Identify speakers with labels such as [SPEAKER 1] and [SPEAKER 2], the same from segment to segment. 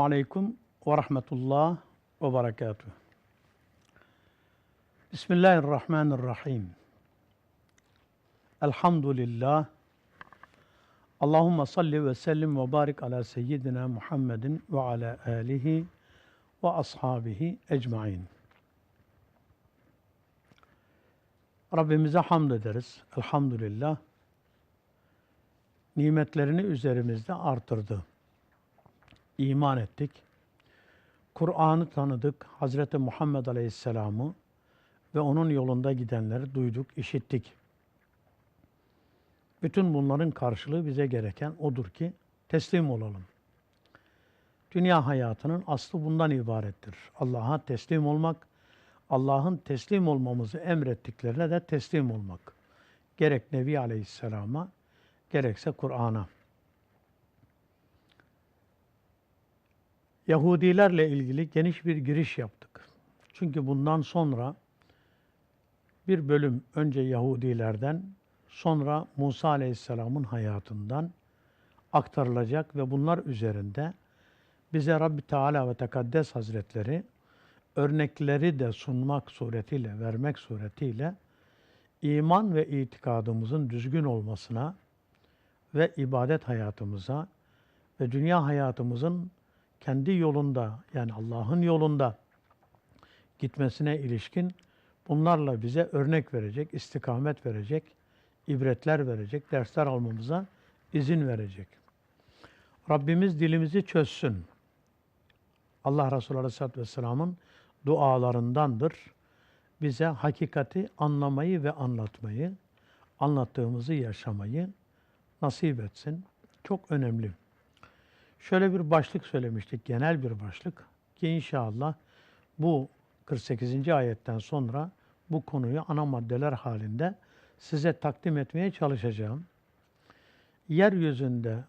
[SPEAKER 1] Aleyküm ve rahmetullah ve berekatuhu. Bismillahirrahmanirrahim. Elhamdülillah. Allahümme salli ve sellim ve barik ala seyyidina Muhammedin ve ala alihi ve ashabihi ecmain. Rabbimize hamd ederiz. Elhamdülillah. Nimetlerini üzerimizde artırdı. İman ettik. Kur'an'ı tanıdık. Hazreti Muhammed Aleyhisselam'ı ve onun yolunda gidenleri duyduk, işittik. Bütün bunların karşılığı bize gereken odur ki teslim olalım. Dünya hayatının aslı bundan ibarettir. Allah'a teslim olmak, Allah'ın teslim olmamızı emrettiklerine de teslim olmak. Gerek Nebi Aleyhisselam'a, gerekse Kur'an'a. Yahudilerle ilgili geniş bir giriş yaptık. Çünkü bundan sonra bir bölüm önce Yahudilerden, sonra Musa Aleyhisselam'ın hayatından aktarılacak ve bunlar üzerinde bize Rabbi Teala ve Tekaddes Hazretleri örnekleri de sunmak suretiyle, vermek suretiyle iman ve itikadımızın düzgün olmasına ve ibadet hayatımıza ve dünya hayatımızın kendi yolunda yani Allah'ın yolunda gitmesine ilişkin bunlarla bize örnek verecek, istikamet verecek, ibretler verecek, dersler almamıza izin verecek. Rabbimiz dilimizi çözsün. Allah Resulü Aleyhisselatü Vesselam'ın dualarındandır. Bize hakikati anlamayı ve anlatmayı, anlattığımızı yaşamayı nasip etsin. Çok önemli. Şöyle bir başlık söylemiştik, genel bir başlık ki inşallah bu 48. ayetten sonra bu konuyu ana maddeler halinde size takdim etmeye çalışacağım. Yeryüzünde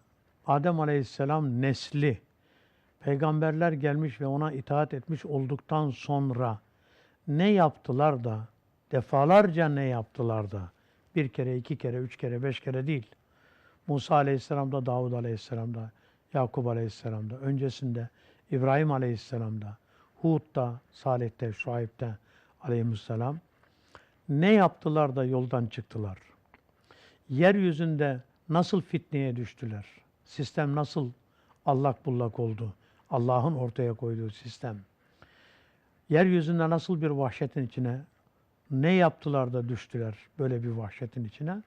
[SPEAKER 1] Adem Aleyhisselam nesli peygamberler gelmiş ve ona itaat etmiş olduktan sonra ne yaptılar da defalarca ne yaptılar da bir kere, iki kere, üç kere, beş kere değil. Musa Aleyhisselam'da, Davud Aleyhisselam'da, Yakup Aleyhisselam'da, öncesinde İbrahim Aleyhisselam'da, Hud'da, Salih'te, Şuayb'de Aleyhisselam ne yaptılar da yoldan çıktılar? Yeryüzünde nasıl fitneye düştüler? Sistem nasıl allak bullak oldu? Allah'ın ortaya koyduğu sistem. Yeryüzünde nasıl bir vahşetin içine, ne yaptılar da düştüler böyle bir vahşetin içine?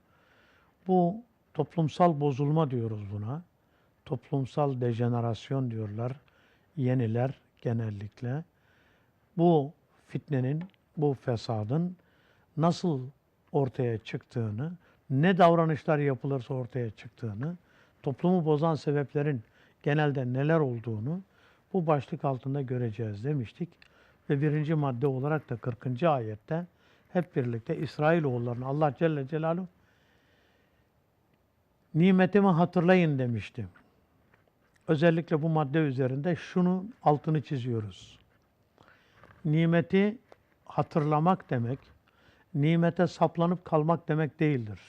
[SPEAKER 1] Bu toplumsal bozulma diyoruz buna toplumsal dejenerasyon diyorlar. Yeniler genellikle. Bu fitnenin, bu fesadın nasıl ortaya çıktığını, ne davranışlar yapılırsa ortaya çıktığını, toplumu bozan sebeplerin genelde neler olduğunu bu başlık altında göreceğiz demiştik. Ve birinci madde olarak da 40. ayette hep birlikte İsrailoğullarını Allah Celle Celaluhu nimetimi hatırlayın demişti. Özellikle bu madde üzerinde şunu altını çiziyoruz. Nimeti hatırlamak demek, nimete saplanıp kalmak demek değildir.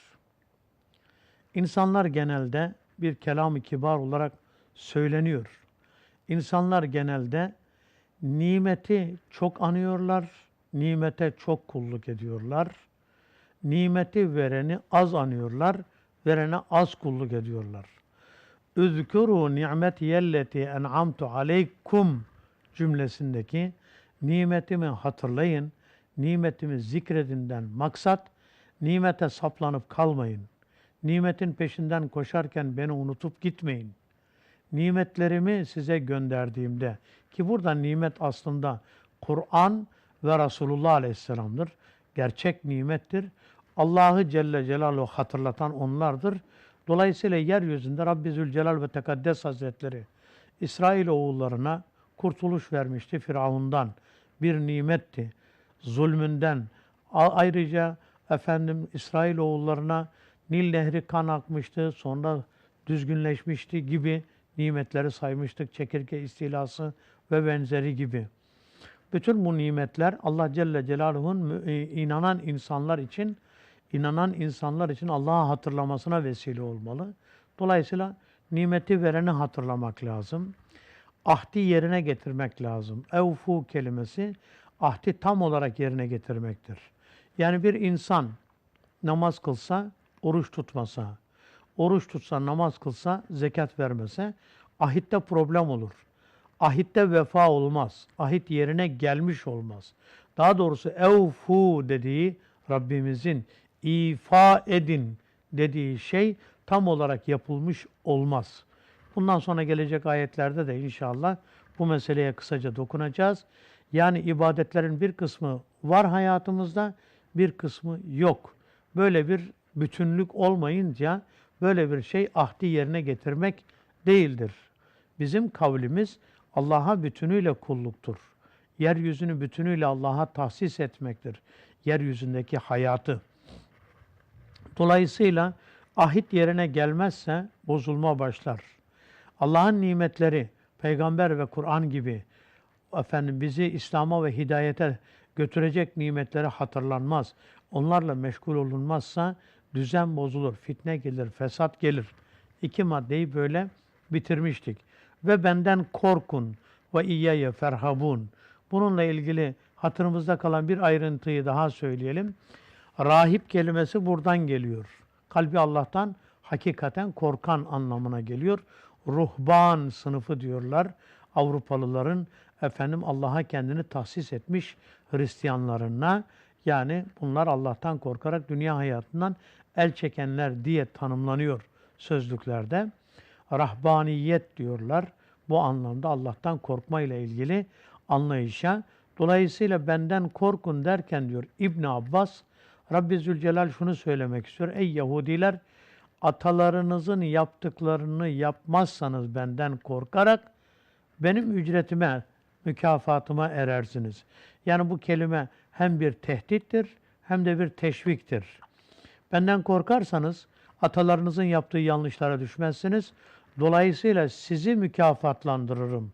[SPEAKER 1] İnsanlar genelde bir kelam-ı kibar olarak söyleniyor. İnsanlar genelde nimeti çok anıyorlar, nimete çok kulluk ediyorlar. Nimeti vereni az anıyorlar, verene az kulluk ediyorlar. Üzkuru ni'metiyelleti en'amtu aleykum cümlesindeki nimetimi hatırlayın, nimetimi zikredinden maksat nimete saplanıp kalmayın. Nimetin peşinden koşarken beni unutup gitmeyin. Nimetlerimi size gönderdiğimde ki burada nimet aslında Kur'an ve Resulullah Aleyhisselam'dır. Gerçek nimettir. Allah'ı Celle Celaluhu hatırlatan onlardır. Dolayısıyla yeryüzünde Rabbi Zülcelal ve Tekaddes Hazretleri İsrail oğullarına kurtuluş vermişti Firavundan. Bir nimetti. Zulmünden. Ayrıca efendim İsrail oğullarına Nil Nehri kan akmıştı. Sonra düzgünleşmişti gibi nimetleri saymıştık. Çekirge istilası ve benzeri gibi. Bütün bu nimetler Allah Celle Celaluhu'nun inanan insanlar için inanan insanlar için Allah'ı hatırlamasına vesile olmalı. Dolayısıyla nimeti vereni hatırlamak lazım. ahdi yerine getirmek lazım. Evfu kelimesi ahdi tam olarak yerine getirmektir. Yani bir insan namaz kılsa, oruç tutmasa, oruç tutsa, namaz kılsa, zekat vermese ahitte problem olur. Ahitte vefa olmaz. Ahit yerine gelmiş olmaz. Daha doğrusu evfu dediği Rabbimizin ifa edin dediği şey tam olarak yapılmış olmaz. Bundan sonra gelecek ayetlerde de inşallah bu meseleye kısaca dokunacağız. Yani ibadetlerin bir kısmı var hayatımızda, bir kısmı yok. Böyle bir bütünlük olmayınca böyle bir şey ahdi yerine getirmek değildir. Bizim kavlimiz Allah'a bütünüyle kulluktur. Yeryüzünü bütünüyle Allah'a tahsis etmektir. Yeryüzündeki hayatı. Dolayısıyla ahit yerine gelmezse bozulma başlar. Allah'ın nimetleri, peygamber ve Kur'an gibi efendim bizi İslam'a ve hidayete götürecek nimetleri hatırlanmaz. Onlarla meşgul olunmazsa düzen bozulur, fitne gelir, fesat gelir. İki maddeyi böyle bitirmiştik. Ve benden korkun ve iyyeye ferhabun. Bununla ilgili hatırımızda kalan bir ayrıntıyı daha söyleyelim. Rahip kelimesi buradan geliyor. Kalbi Allah'tan hakikaten korkan anlamına geliyor. Ruhban sınıfı diyorlar. Avrupalıların efendim Allah'a kendini tahsis etmiş Hristiyanlarına yani bunlar Allah'tan korkarak dünya hayatından el çekenler diye tanımlanıyor sözlüklerde. Rahbaniyet diyorlar. Bu anlamda Allah'tan korkma ile ilgili anlayışa. Dolayısıyla benden korkun derken diyor İbn Abbas, Rabbi Zülcelal şunu söylemek istiyor. Ey Yahudiler atalarınızın yaptıklarını yapmazsanız benden korkarak benim ücretime, mükafatıma erersiniz. Yani bu kelime hem bir tehdittir hem de bir teşviktir. Benden korkarsanız atalarınızın yaptığı yanlışlara düşmezsiniz. Dolayısıyla sizi mükafatlandırırım.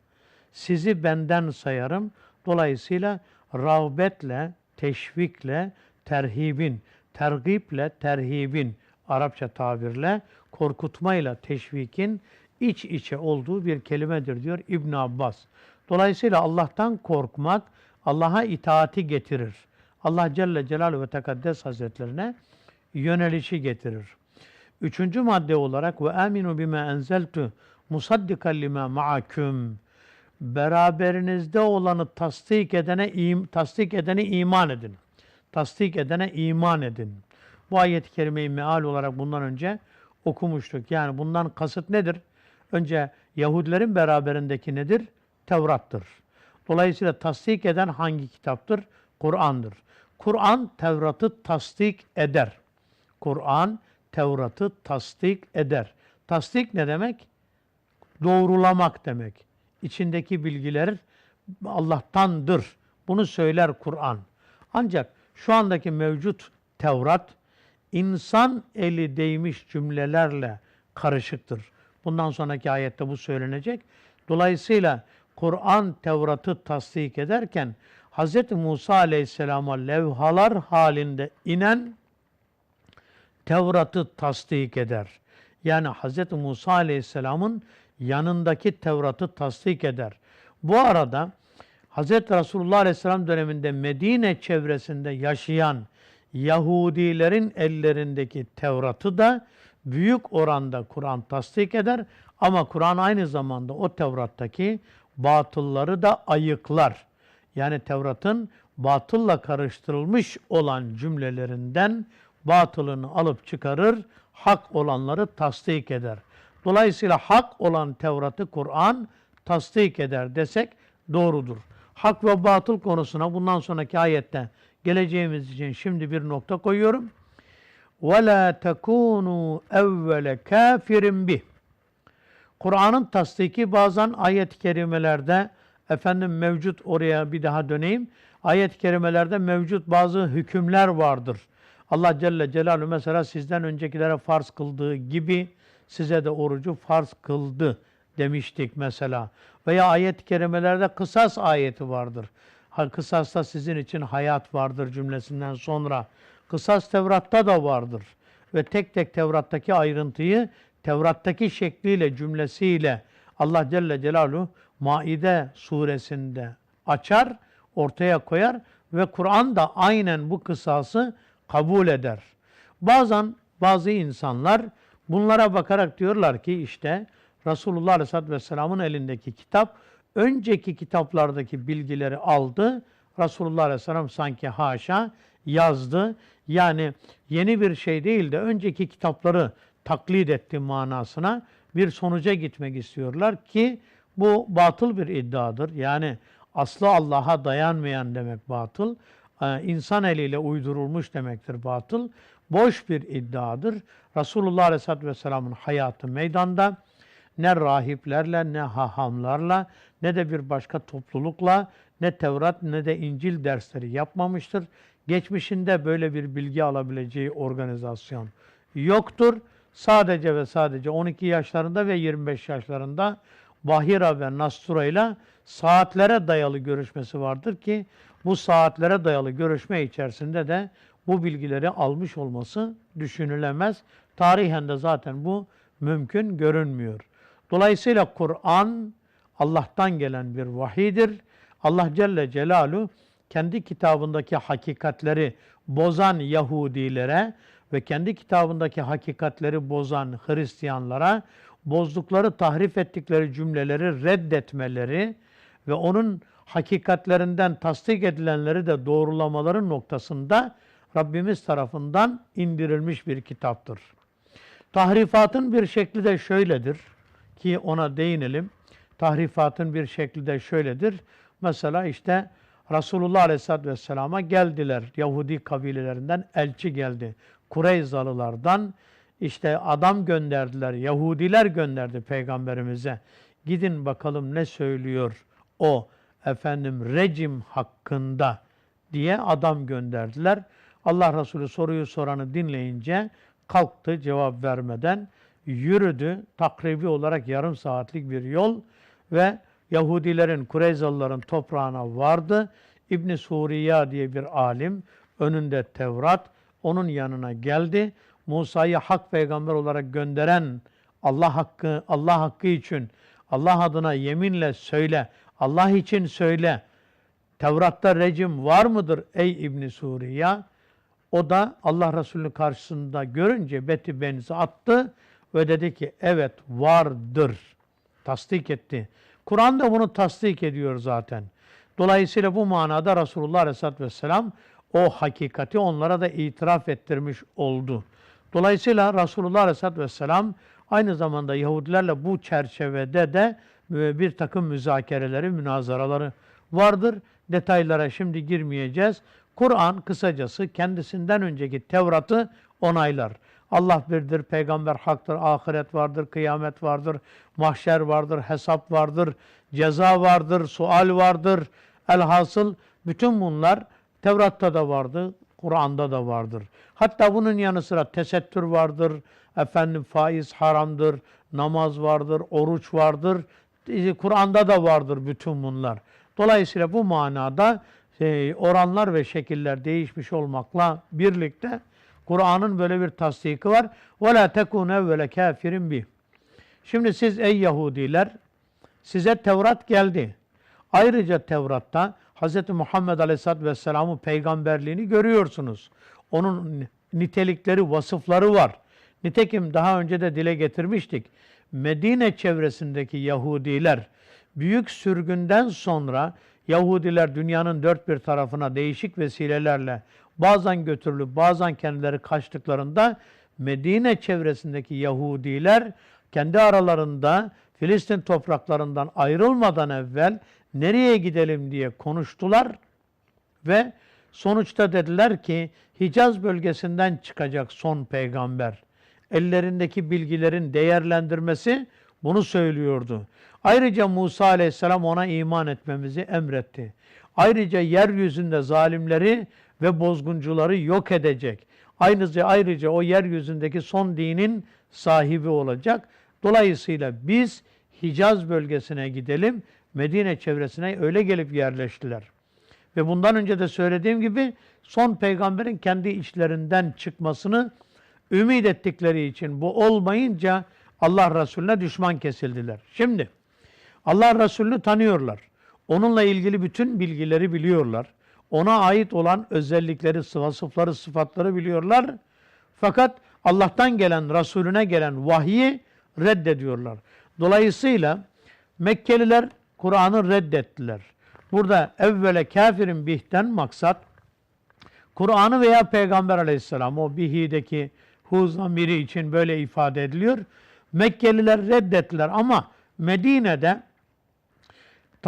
[SPEAKER 1] Sizi benden sayarım. Dolayısıyla rağbetle, teşvikle, terhibin, tergiple, terhibin Arapça tabirle korkutmayla teşvikin iç içe olduğu bir kelimedir diyor İbn Abbas. Dolayısıyla Allah'tan korkmak Allah'a itaati getirir. Allah Celle Celaluhu ve Tekaddes Hazretlerine yönelişi getirir. Üçüncü madde olarak ve aminu bima enzeltu musaddikan lima ma'akum beraberinizde olanı tasdik edene tasdik edene iman edin. Tasdik edene iman edin. Bu ayet-i kerimeyi meal olarak bundan önce okumuştuk. Yani bundan kasıt nedir? Önce Yahudilerin beraberindeki nedir? Tevrat'tır. Dolayısıyla tasdik eden hangi kitaptır? Kur'an'dır. Kur'an Tevrat'ı tasdik eder. Kur'an Tevrat'ı tasdik eder. Tasdik ne demek? Doğrulamak demek. İçindeki bilgiler Allah'tandır. Bunu söyler Kur'an. Ancak şu andaki mevcut Tevrat insan eli değmiş cümlelerle karışıktır. Bundan sonraki ayette bu söylenecek. Dolayısıyla Kur'an Tevrat'ı tasdik ederken Hz. Musa Aleyhisselam'a levhalar halinde inen Tevrat'ı tasdik eder. Yani Hz. Musa Aleyhisselam'ın yanındaki Tevrat'ı tasdik eder. Bu arada Hz. Resulullah Aleyhisselam döneminde Medine çevresinde yaşayan Yahudilerin ellerindeki Tevrat'ı da büyük oranda Kur'an tasdik eder ama Kur'an aynı zamanda o Tevrat'taki batılları da ayıklar. Yani Tevrat'ın batılla karıştırılmış olan cümlelerinden batılını alıp çıkarır, hak olanları tasdik eder. Dolayısıyla hak olan Tevrat'ı Kur'an tasdik eder desek doğrudur Hak ve batıl konusuna bundan sonraki ayette geleceğimiz için şimdi bir nokta koyuyorum. وَلَا تَكُونُوا اَوَّلَ كَافِرٍ بِهِ Kur'an'ın tasdiki bazen ayet-i kerimelerde efendim mevcut oraya bir daha döneyim. Ayet-i kerimelerde mevcut bazı hükümler vardır. Allah Celle Celaluhu mesela sizden öncekilere farz kıldığı gibi size de orucu farz kıldı demiştik mesela. Veya ayet-i kerimelerde kısas ayeti vardır. Kısasta sizin için hayat vardır cümlesinden sonra. Kısas Tevrat'ta da vardır. Ve tek tek Tevrat'taki ayrıntıyı Tevrat'taki şekliyle, cümlesiyle Allah Celle Celaluhu Maide suresinde açar, ortaya koyar ve Kur'an da aynen bu kısası kabul eder. Bazen bazı insanlar bunlara bakarak diyorlar ki işte Resulullah Aleyhisselatü Vesselam'ın elindeki kitap önceki kitaplardaki bilgileri aldı. Resulullah Aleyhisselam sanki haşa yazdı. Yani yeni bir şey değil de önceki kitapları taklit etti manasına bir sonuca gitmek istiyorlar ki bu batıl bir iddiadır. Yani aslı Allah'a dayanmayan demek batıl. Ee, insan eliyle uydurulmuş demektir batıl. Boş bir iddiadır. Resulullah Aleyhisselatü Vesselam'ın hayatı meydanda ne rahiplerle ne hahamlarla ne de bir başka toplulukla ne Tevrat ne de İncil dersleri yapmamıştır. Geçmişinde böyle bir bilgi alabileceği organizasyon yoktur. Sadece ve sadece 12 yaşlarında ve 25 yaşlarında Bahira ve Nastura ile saatlere dayalı görüşmesi vardır ki bu saatlere dayalı görüşme içerisinde de bu bilgileri almış olması düşünülemez. Tarihen de zaten bu mümkün görünmüyor. Dolayısıyla Kur'an Allah'tan gelen bir vahidir. Allah Celle Celaluhu kendi kitabındaki hakikatleri bozan Yahudilere ve kendi kitabındaki hakikatleri bozan Hristiyanlara bozdukları, tahrif ettikleri cümleleri reddetmeleri ve onun hakikatlerinden tasdik edilenleri de doğrulamaları noktasında Rabbimiz tarafından indirilmiş bir kitaptır. Tahrifatın bir şekli de şöyledir ki ona değinelim. Tahrifatın bir şekli de şöyledir. Mesela işte Resulullah Aleyhisselatü Vesselam'a geldiler. Yahudi kabilelerinden elçi geldi. Kureyzalılardan işte adam gönderdiler. Yahudiler gönderdi peygamberimize. Gidin bakalım ne söylüyor o efendim rejim hakkında diye adam gönderdiler. Allah Resulü soruyu soranı dinleyince kalktı cevap vermeden yürüdü. Takribi olarak yarım saatlik bir yol ve Yahudilerin, Kureyzalıların toprağına vardı. İbn Suriya diye bir alim, önünde Tevrat, onun yanına geldi. Musa'yı hak peygamber olarak gönderen Allah hakkı Allah hakkı için Allah adına yeminle söyle. Allah için söyle. Tevrat'ta rejim var mıdır ey İbn Suriya? O da Allah Resulü karşısında görünce beti benzi attı ve dedi ki evet vardır. Tasdik etti. Kur'an da bunu tasdik ediyor zaten. Dolayısıyla bu manada Resulullah Aleyhisselatü Vesselam o hakikati onlara da itiraf ettirmiş oldu. Dolayısıyla Resulullah Aleyhisselatü Vesselam aynı zamanda Yahudilerle bu çerçevede de bir takım müzakereleri, münazaraları vardır. Detaylara şimdi girmeyeceğiz. Kur'an kısacası kendisinden önceki Tevrat'ı onaylar. Allah birdir, peygamber haktır, ahiret vardır, kıyamet vardır, mahşer vardır, hesap vardır, ceza vardır, sual vardır. Elhasıl bütün bunlar Tevrat'ta da vardı, Kur'an'da da vardır. Hatta bunun yanı sıra tesettür vardır, efendim faiz haramdır, namaz vardır, oruç vardır. E, Kur'an'da da vardır bütün bunlar. Dolayısıyla bu manada e, oranlar ve şekiller değişmiş olmakla birlikte Kur'an'ın böyle bir tasdiki var. وَلَا تَكُونَ اَوَّلَ kafirin bih. Şimdi siz ey Yahudiler size Tevrat geldi. Ayrıca Tevrat'ta Hz. Muhammed Aleyhisselatü Vesselam'ın peygamberliğini görüyorsunuz. Onun nitelikleri, vasıfları var. Nitekim daha önce de dile getirmiştik. Medine çevresindeki Yahudiler büyük sürgünden sonra Yahudiler dünyanın dört bir tarafına değişik vesilelerle bazen götürülüp bazen kendileri kaçtıklarında Medine çevresindeki Yahudiler kendi aralarında Filistin topraklarından ayrılmadan evvel nereye gidelim diye konuştular ve sonuçta dediler ki Hicaz bölgesinden çıkacak son peygamber. Ellerindeki bilgilerin değerlendirmesi bunu söylüyordu. Ayrıca Musa aleyhisselam ona iman etmemizi emretti. Ayrıca yeryüzünde zalimleri ve bozguncuları yok edecek. Ayrıca, ayrıca o yeryüzündeki son dinin sahibi olacak. Dolayısıyla biz Hicaz bölgesine gidelim. Medine çevresine öyle gelip yerleştiler. Ve bundan önce de söylediğim gibi son peygamberin kendi içlerinden çıkmasını ümit ettikleri için bu olmayınca Allah Resulüne düşman kesildiler. Şimdi Allah Resulü'nü tanıyorlar. Onunla ilgili bütün bilgileri biliyorlar. Ona ait olan özellikleri, vasıfları, sıfatları biliyorlar. Fakat Allah'tan gelen, Resulüne gelen vahyi reddediyorlar. Dolayısıyla Mekkeliler Kur'an'ı reddettiler. Burada evvele kafirin bihten maksat Kur'an'ı veya Peygamber aleyhisselam o bihideki hu zamiri için böyle ifade ediliyor. Mekkeliler reddettiler ama Medine'de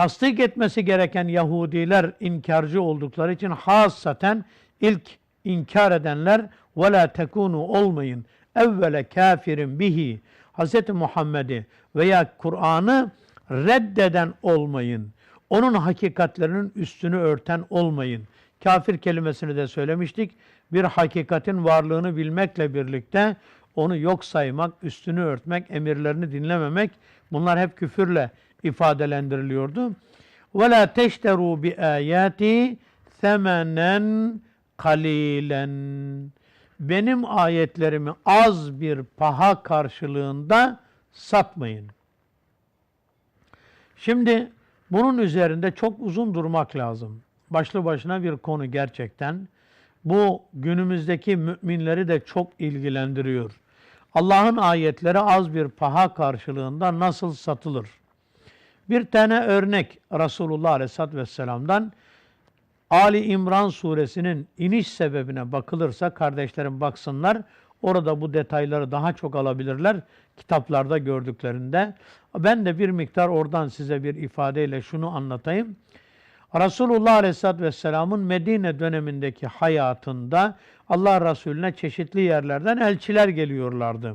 [SPEAKER 1] tasdik etmesi gereken Yahudiler inkarcı oldukları için hassaten ilk inkar edenler la tekunu olmayın evvele kafirin bihi Hz. Muhammed'i veya Kur'an'ı reddeden olmayın. Onun hakikatlerinin üstünü örten olmayın. Kafir kelimesini de söylemiştik. Bir hakikatin varlığını bilmekle birlikte onu yok saymak, üstünü örtmek, emirlerini dinlememek bunlar hep küfürle ifadelendiriliyordu. Teşteru bi ayati semenen kalilen. Benim ayetlerimi az bir paha karşılığında satmayın. Şimdi bunun üzerinde çok uzun durmak lazım. Başlı başına bir konu gerçekten. Bu günümüzdeki müminleri de çok ilgilendiriyor. Allah'ın ayetleri az bir paha karşılığında nasıl satılır? Bir tane örnek Resulullah Aleyhisselatü Vesselam'dan Ali İmran suresinin iniş sebebine bakılırsa kardeşlerim baksınlar. Orada bu detayları daha çok alabilirler kitaplarda gördüklerinde. Ben de bir miktar oradan size bir ifadeyle şunu anlatayım. Resulullah Aleyhisselatü Vesselam'ın Medine dönemindeki hayatında Allah Resulüne çeşitli yerlerden elçiler geliyorlardı.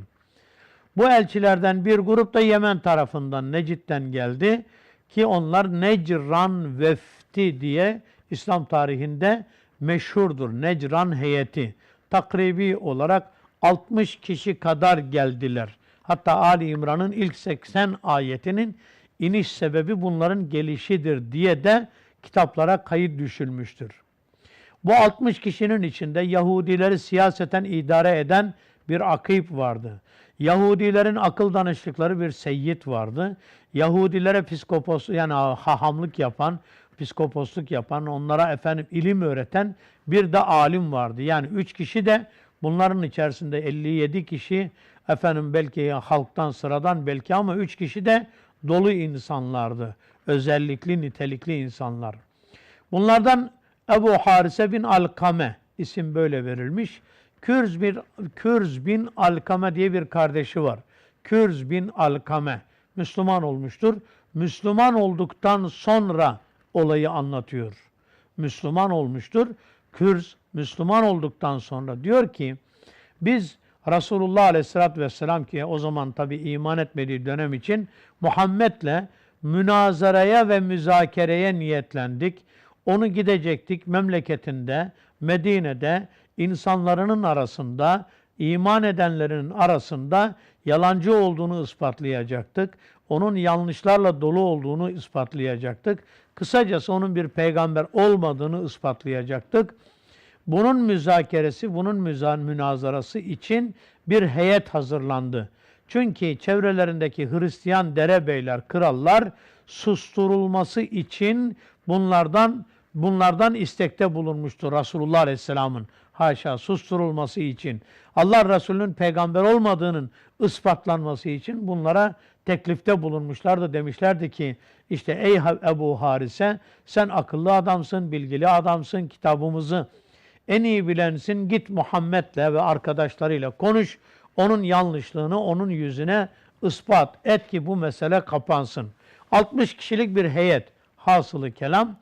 [SPEAKER 1] Bu elçilerden bir grup da Yemen tarafından, Necid'den geldi ki onlar Necran Vefti diye İslam tarihinde meşhurdur. Necran heyeti. Takribi olarak 60 kişi kadar geldiler. Hatta Ali İmran'ın ilk 80 ayetinin iniş sebebi bunların gelişidir diye de kitaplara kayıt düşülmüştür. Bu 60 kişinin içinde Yahudileri siyaseten idare eden bir akip vardı. Yahudilerin akıl danıştıkları bir seyyid vardı. Yahudilere psikopos yani hahamlık yapan, psikoposluk yapan, onlara efendim ilim öğreten bir de alim vardı. Yani üç kişi de bunların içerisinde 57 kişi efendim belki halktan sıradan belki ama üç kişi de dolu insanlardı. Özellikli, nitelikli insanlar. Bunlardan Ebu Harise bin Alkame isim böyle verilmiş. Kürz bin, Kürz bin Alkame diye bir kardeşi var. Kürz bin Alkame Müslüman olmuştur. Müslüman olduktan sonra olayı anlatıyor. Müslüman olmuştur. Kürz Müslüman olduktan sonra diyor ki biz Resulullah Aleyhisselatü Vesselam ki o zaman tabi iman etmediği dönem için Muhammed'le münazaraya ve müzakereye niyetlendik. Onu gidecektik memleketinde, Medine'de insanların arasında, iman edenlerin arasında yalancı olduğunu ispatlayacaktık. Onun yanlışlarla dolu olduğunu ispatlayacaktık. Kısacası onun bir peygamber olmadığını ispatlayacaktık. Bunun müzakeresi, bunun münazarası için bir heyet hazırlandı. Çünkü çevrelerindeki Hristiyan derebeyler, krallar susturulması için bunlardan bunlardan istekte bulunmuştu Resulullah Aleyhisselam'ın. Haşa susturulması için. Allah Resulü'nün peygamber olmadığının ispatlanması için bunlara teklifte bulunmuşlardı. Demişlerdi ki işte ey Ebu Harise sen akıllı adamsın, bilgili adamsın, kitabımızı en iyi bilensin git Muhammed'le ve arkadaşlarıyla konuş. Onun yanlışlığını onun yüzüne ispat et ki bu mesele kapansın. 60 kişilik bir heyet hasılı kelam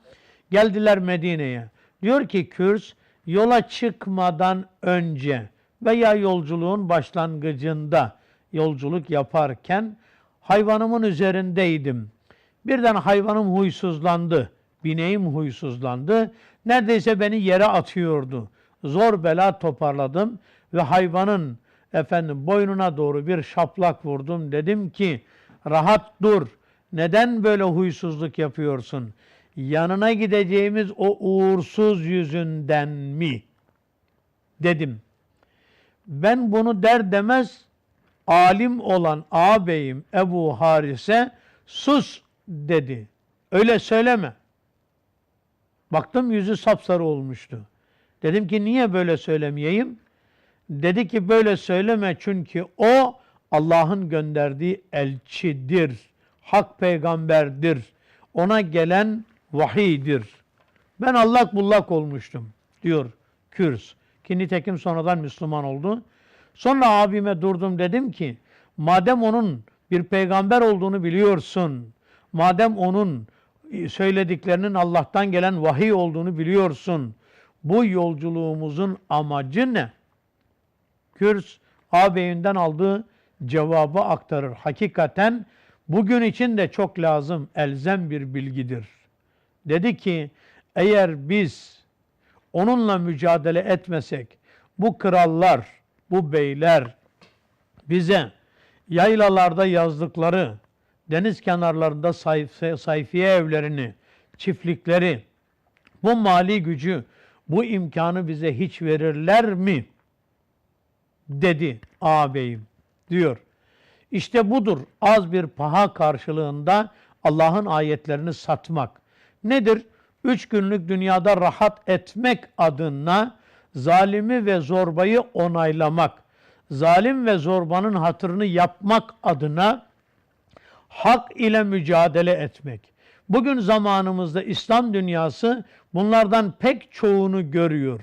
[SPEAKER 1] geldiler Medine'ye. Diyor ki Kürs yola çıkmadan önce veya yolculuğun başlangıcında yolculuk yaparken hayvanımın üzerindeydim. Birden hayvanım huysuzlandı. Bineğim huysuzlandı. Neredeyse beni yere atıyordu. Zor bela toparladım ve hayvanın efendim boynuna doğru bir şaplak vurdum. Dedim ki rahat dur. Neden böyle huysuzluk yapıyorsun? Yanına gideceğimiz o uğursuz yüzünden mi? Dedim. Ben bunu der demez alim olan ağabeyim Ebu Harise sus dedi. Öyle söyleme. Baktım yüzü sapsarı olmuştu. Dedim ki niye böyle söylemeyeyim? Dedi ki böyle söyleme çünkü o Allah'ın gönderdiği elçidir. Hak peygamberdir. Ona gelen vahiydir. Ben allak bullak olmuştum diyor Kürs. Ki nitekim sonradan Müslüman oldu. Sonra abime durdum dedim ki madem onun bir peygamber olduğunu biliyorsun, madem onun söylediklerinin Allah'tan gelen vahiy olduğunu biliyorsun, bu yolculuğumuzun amacı ne? Kürs ağabeyinden aldığı cevabı aktarır. Hakikaten bugün için de çok lazım, elzem bir bilgidir. Dedi ki eğer biz onunla mücadele etmesek bu krallar, bu beyler bize yaylalarda yazdıkları deniz kenarlarında sayf sayfiye evlerini, çiftlikleri, bu mali gücü, bu imkanı bize hiç verirler mi? dedi ağabeyim diyor. İşte budur az bir paha karşılığında Allah'ın ayetlerini satmak. Nedir? Üç günlük dünyada rahat etmek adına zalimi ve zorbayı onaylamak, zalim ve zorbanın hatırını yapmak adına hak ile mücadele etmek. Bugün zamanımızda İslam dünyası bunlardan pek çoğunu görüyor.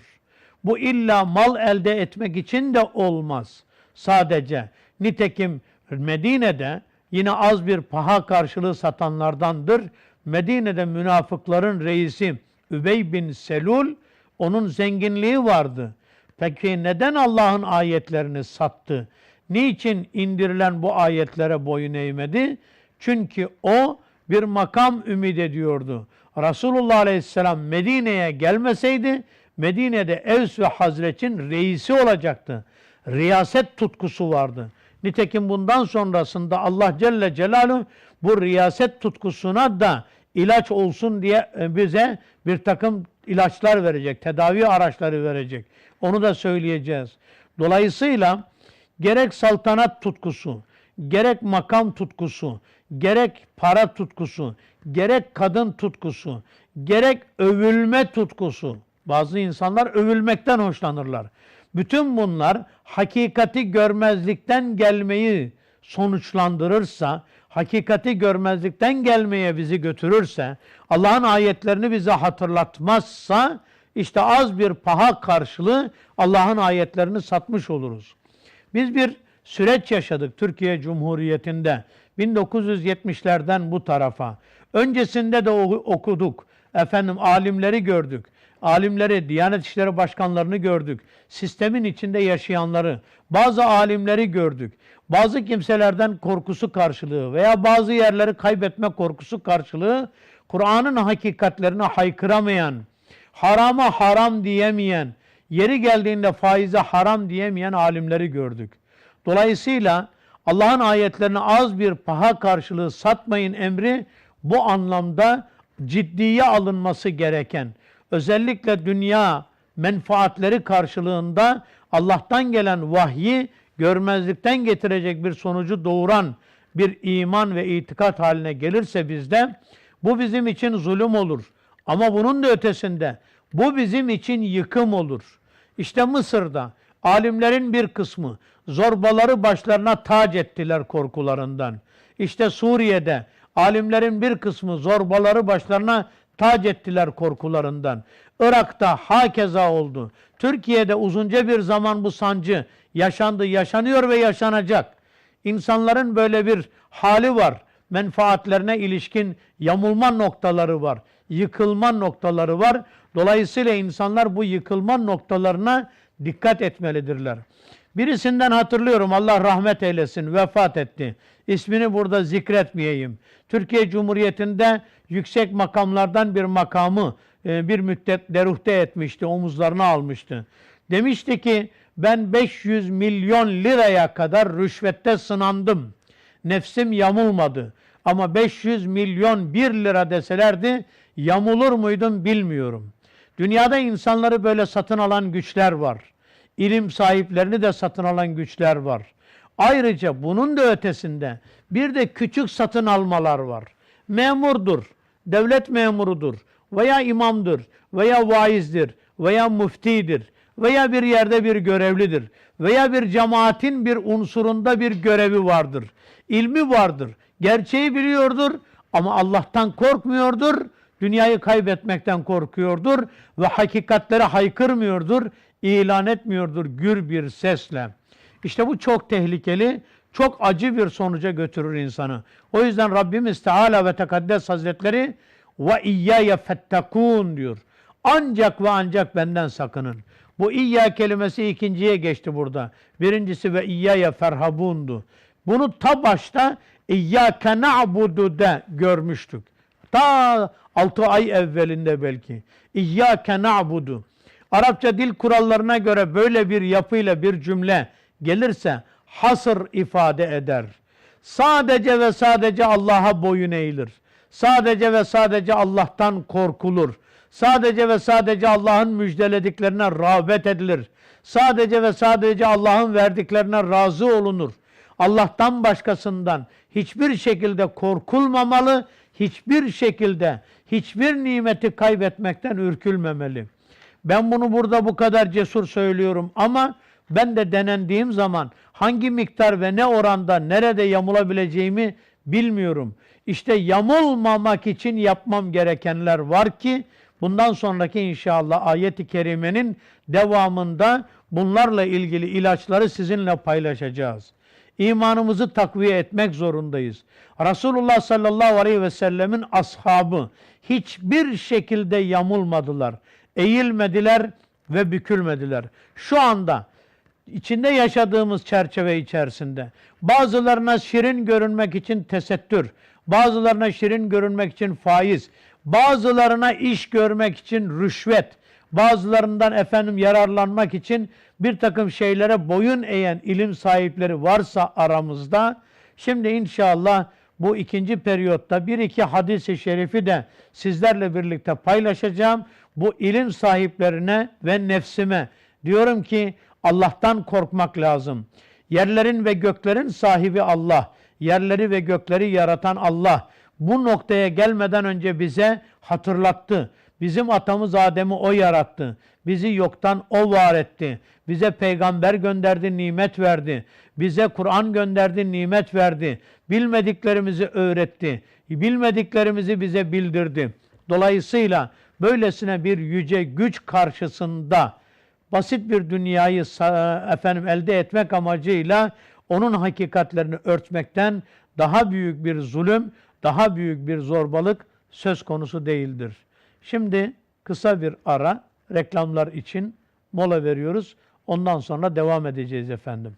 [SPEAKER 1] Bu illa mal elde etmek için de olmaz. Sadece nitekim Medine'de yine az bir paha karşılığı satanlardandır. Medine'de münafıkların reisi Übey bin Selul onun zenginliği vardı. Peki neden Allah'ın ayetlerini sattı? Niçin indirilen bu ayetlere boyun eğmedi? Çünkü o bir makam ümit ediyordu. Resulullah Aleyhisselam Medine'ye gelmeseydi Medine'de Evs ve Hazret'in reisi olacaktı. Riyaset tutkusu vardı. Nitekim bundan sonrasında Allah Celle Celaluhu bu riyaset tutkusuna da ilaç olsun diye e, bize bir takım ilaçlar verecek, tedavi araçları verecek. Onu da söyleyeceğiz. Dolayısıyla gerek saltanat tutkusu, gerek makam tutkusu, gerek para tutkusu, gerek kadın tutkusu, gerek övülme tutkusu. Bazı insanlar övülmekten hoşlanırlar. Bütün bunlar hakikati görmezlikten gelmeyi sonuçlandırırsa, hakikati görmezlikten gelmeye bizi götürürse, Allah'ın ayetlerini bize hatırlatmazsa, işte az bir paha karşılığı Allah'ın ayetlerini satmış oluruz. Biz bir süreç yaşadık Türkiye Cumhuriyeti'nde 1970'lerden bu tarafa. Öncesinde de okuduk. Efendim alimleri gördük. Alimleri, Diyanet İşleri Başkanlarını gördük. Sistemin içinde yaşayanları, bazı alimleri gördük. Bazı kimselerden korkusu karşılığı veya bazı yerleri kaybetme korkusu karşılığı Kur'an'ın hakikatlerine haykıramayan, harama haram diyemeyen, yeri geldiğinde faize haram diyemeyen alimleri gördük. Dolayısıyla Allah'ın ayetlerini az bir paha karşılığı satmayın emri bu anlamda ciddiye alınması gereken, özellikle dünya menfaatleri karşılığında Allah'tan gelen vahyi görmezlikten getirecek bir sonucu doğuran bir iman ve itikat haline gelirse bizde bu bizim için zulüm olur. Ama bunun da ötesinde bu bizim için yıkım olur. İşte Mısır'da alimlerin bir kısmı zorbaları başlarına tac ettiler korkularından. İşte Suriye'de alimlerin bir kısmı zorbaları başlarına tac ettiler korkularından. Irak'ta hakeza oldu. Türkiye'de uzunca bir zaman bu sancı yaşandı, yaşanıyor ve yaşanacak. İnsanların böyle bir hali var. Menfaatlerine ilişkin yamulma noktaları var. Yıkılma noktaları var. Dolayısıyla insanlar bu yıkılma noktalarına dikkat etmelidirler. Birisinden hatırlıyorum Allah rahmet eylesin vefat etti. İsmini burada zikretmeyeyim. Türkiye Cumhuriyeti'nde yüksek makamlardan bir makamı e, bir müddet deruhte etmişti, omuzlarına almıştı. Demişti ki ben 500 milyon liraya kadar rüşvette sınandım. Nefsim yamulmadı. Ama 500 milyon 1 lira deselerdi yamulur muydum bilmiyorum. Dünyada insanları böyle satın alan güçler var. İlim sahiplerini de satın alan güçler var. Ayrıca bunun da ötesinde bir de küçük satın almalar var. memurdur, devlet memurudur veya imamdır veya vaizdir veya müftidir veya bir yerde bir görevlidir veya bir cemaatin bir unsurunda bir görevi vardır. İlmi vardır. Gerçeği biliyordur ama Allah'tan korkmuyordur. Dünyayı kaybetmekten korkuyordur ve hakikatlere haykırmıyordur, ilan etmiyordur gür bir sesle. İşte bu çok tehlikeli, çok acı bir sonuca götürür insanı. O yüzden Rabbimiz Teala ve Tekaddes Hazretleri ve iyyâye fettekûn diyor. Ancak ve ancak benden sakının. Bu iyya kelimesi ikinciye geçti burada. Birincisi ve iyyâye ferhabundu. Bunu ta başta İyyâke na'budu de görmüştük. Ta 6 ay evvelinde belki. İyyâke na'budu. Arapça dil kurallarına göre böyle bir yapıyla bir cümle gelirse hasır ifade eder. Sadece ve sadece Allah'a boyun eğilir. Sadece ve sadece Allah'tan korkulur. Sadece ve sadece Allah'ın müjdelediklerine rağbet edilir. Sadece ve sadece Allah'ın verdiklerine razı olunur. Allah'tan başkasından hiçbir şekilde korkulmamalı, hiçbir şekilde hiçbir nimeti kaybetmekten ürkülmemeli. Ben bunu burada bu kadar cesur söylüyorum ama ben de denendiğim zaman hangi miktar ve ne oranda nerede yamulabileceğimi bilmiyorum. İşte yamulmamak için yapmam gerekenler var ki bundan sonraki inşallah ayet-i kerimenin devamında bunlarla ilgili ilaçları sizinle paylaşacağız. İmanımızı takviye etmek zorundayız. Resulullah sallallahu aleyhi ve sellemin ashabı hiçbir şekilde yamulmadılar, eğilmediler ve bükülmediler. Şu anda içinde yaşadığımız çerçeve içerisinde bazılarına şirin görünmek için tesettür, bazılarına şirin görünmek için faiz, bazılarına iş görmek için rüşvet, bazılarından efendim yararlanmak için bir takım şeylere boyun eğen ilim sahipleri varsa aramızda şimdi inşallah bu ikinci periyotta bir iki hadisi şerifi de sizlerle birlikte paylaşacağım. Bu ilim sahiplerine ve nefsime diyorum ki Allah'tan korkmak lazım. Yerlerin ve göklerin sahibi Allah. Yerleri ve gökleri yaratan Allah. Bu noktaya gelmeden önce bize hatırlattı. Bizim atamız Adem'i o yarattı. Bizi yoktan o var etti. Bize peygamber gönderdi, nimet verdi. Bize Kur'an gönderdi, nimet verdi. Bilmediklerimizi öğretti. Bilmediklerimizi bize bildirdi. Dolayısıyla böylesine bir yüce güç karşısında basit bir dünyayı efendim elde etmek amacıyla onun hakikatlerini örtmekten daha büyük bir zulüm, daha büyük bir zorbalık söz konusu değildir. Şimdi kısa bir ara reklamlar için mola veriyoruz. Ondan sonra devam edeceğiz efendim.